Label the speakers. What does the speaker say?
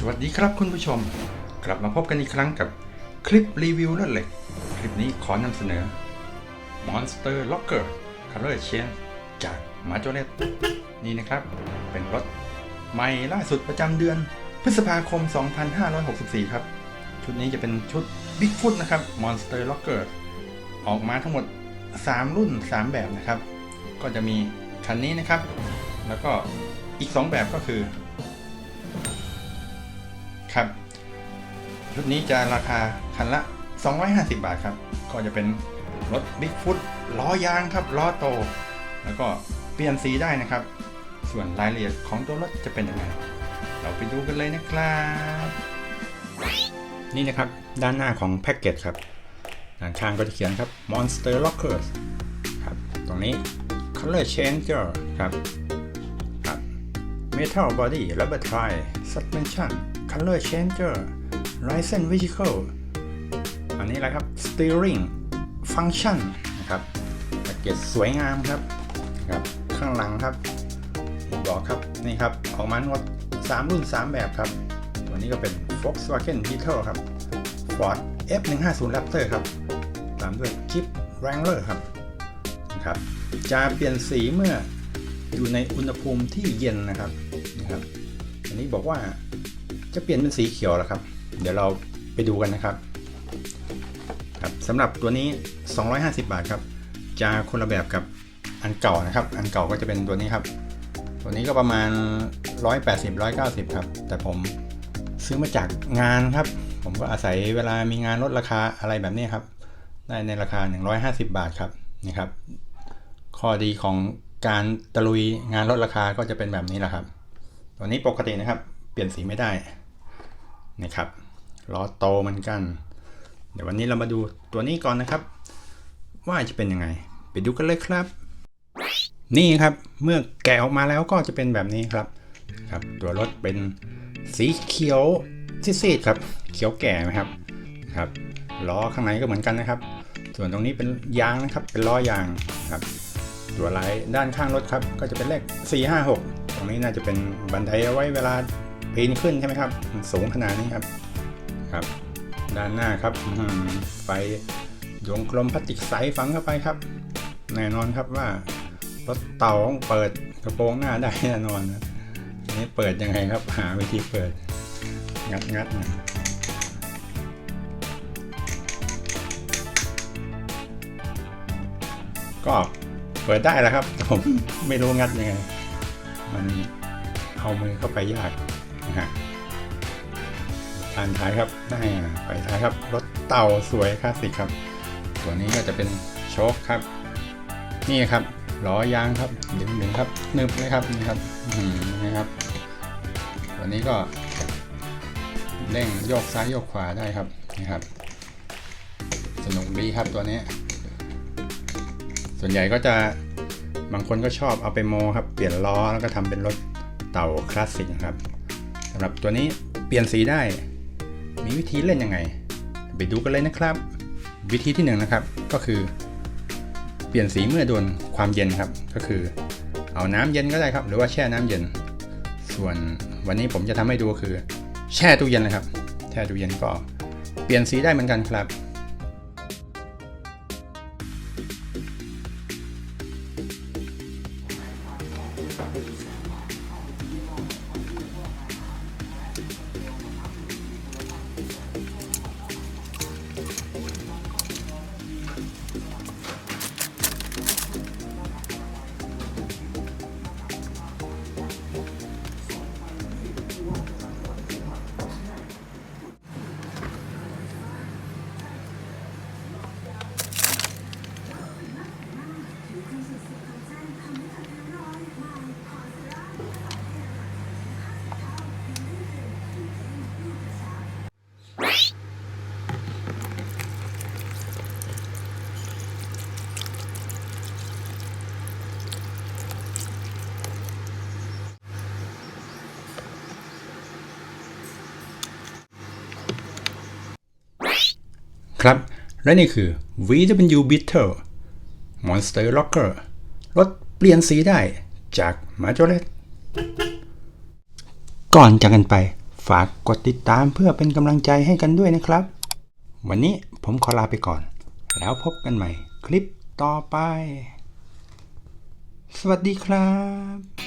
Speaker 1: สวัสดีครับคุณผู้ชม กลับมาพบกันอีกครั้งกับคลิปรีวิวรถเหล็ก คลิปนี้ขอนำเสนอ Monster Locker Color Change จาก m a j o r e t นี่นะครับ เป็นรถใหม่ล่าสุดประจำเดือน พฤษภาคม 2564 ครับ ชุดนี้จะเป็นชุด Bigfoot นะครับ Monster Locker ออกมาทั้งหมด 3 รุ่น 3 แบบนะครับ ก็จะมีคันนี้นะครับ แล้วก็อีก 2 แบบก็คือ ครับชุดนี้จะราคาคันละ 250 บาทครับ ก็จะเป็นรถ Bigfoot ล้อยางครับล้อโต แล้วก็เปลี่ยนสีได้นะครับ ส่วนรายละเอียดของตัวรถจะเป็นยังไง เราไปดูกันเลยนะครับ นี่นะครับด้านหน้าของแพ็กเกจครับด้านข้างก็จะเขียนครับ Monster Lockers ครับ ตรงนี้ Color Changer ครับครับ Metal Body Rubber Tri Suspension Color Changer Ryzen Vehicle อันนี้แหละครับ Steering Function นะครับแพ็กเกจสวยงามครับครับ ข้างหลังครับบอกครับ นี่ครับ ออกมาทั้งหมด3 รุ่น 3 แบบครับ ตัวนี้ก็เป็น Volkswagen Beetle ครับ Ford F150 Raptor ครับ ตามด้วย Jeep Wrangler ครับนะครับ จะเปลี่ยนสีเมื่ออยู่ในอุณหภูมิที่เย็นนะครับนะครับ อันนี้บอกว่า จะเปลี่ยนเป็นสีเขียวแล้วครับ เดี๋ยวเราไปดูกันนะครับครับสำหรับตัวนี้ 250 บาทครับ จะคนละแบบกับอันเก่านะครับ อันเก่าก็จะเป็นตัวนี้ครับ ตัวนี้ก็ประมาณ 180 190 ครับ แต่ผมซื้อมาจากงานครับ ผมก็อาศัยเวลามีงานลดราคาอะไรแบบนี้ครับ ได้ในราคา 150 บาทครับนี่ครับ ข้อดีของการตะลุยงานลดราคาก็จะเป็นแบบนี้แหละครับ ตัวนี้ปกตินะครับ เปลี่ยนสีไม่ได้ นะครับล้อโตเหมือนกัน เดี๋ยววันนี้เรามาดูตัวนี้ก่อนนะครับ ว่าจะเป็นยังไง ไปดูกันเลยครับ นี่ครับเมื่อแกะออกมาแล้วก็จะเป็นแบบนี้ครับครับ ตัวรถเป็นสีเขียวซีดๆครับ เขียวแก่ไหมครับครับล้อข้างในก็เหมือนกันนะครับ ส่วนตรงนี้เป็นยางนะครับ เป็นล้อยางครับ ตัวลายด้านข้างรถครับ ก็จะเป็นเลข4 5 6 ตรงนี้น่าจะเป็นบันไดเอาไว้เวลา ปีนขึ้นใช่ไหมครับมันสูงขนาดนี้ครับครับ ด้านหน้าครับอื้อหือไฟดวงกลมพลาสติกใสฝังเข้าไปครับ แน่นอนครับว่ารถเต่าต้องเปิดกระโปรงหน้าได้แน่นอนนะอันนี้เปิดยังไงครับ หาวิธีเปิด งัดงัดๆหน่อยก็เปิดได้แล้วครับแต่ผมไม่รู้งัดยังไง มันเอามือเข้าไปยากนะฮะ ทานท้ายครับได้ไปท้ายครับ รถเต่าสวยคลาสสิกครับ ตัวนี้ก็จะเป็นโชคครับ นี่ครับล้อยางครับดึงดึงครับนึบเลยครับนี่ครับอืมนะครับตัวนี้ก็เร่งโยกซ้ายโยกขวาได้ครับนี่ครับ สนุกดีครับตัวนี้ ส่วนใหญ่ก็จะบางคนก็ชอบเอาไปโมครับ เปลี่ยนล้อแล้วก็ทำเป็นรถเต่าคลาสสิกครับ สำหรับตัวนี้เปลี่ยนสีได้ มีวิธีเล่นยังไง ไปดูกันเลยนะครับ วิธีที่หนึ่งนะครับก็คือ เปลี่ยนสีเมื่อโดนความเย็นครับ ก็คือ เอาน้ำเย็นก็ได้ครับ หรือว่าแช่น้ำเย็น ส่วนวันนี้ผมจะทำให้ดูคือ แช่ตู้เย็นเลยครับแช่ตู้เย็นก็เปลี่ยนสีได้เหมือนกันครับ ครับ และนี่คือ VW Beetle Monster Locker รถเปลี่ยนสีได้จาก m a j o r e t ก่อนจากกันไป ฝากกดติดตามเพื่อเป็นกำลังใจให้กันด้วยนะครับ วันนี้ผมขอลาไปก่อน แล้วพบกันใหม่คลิปต่อไป สวัสดีครับ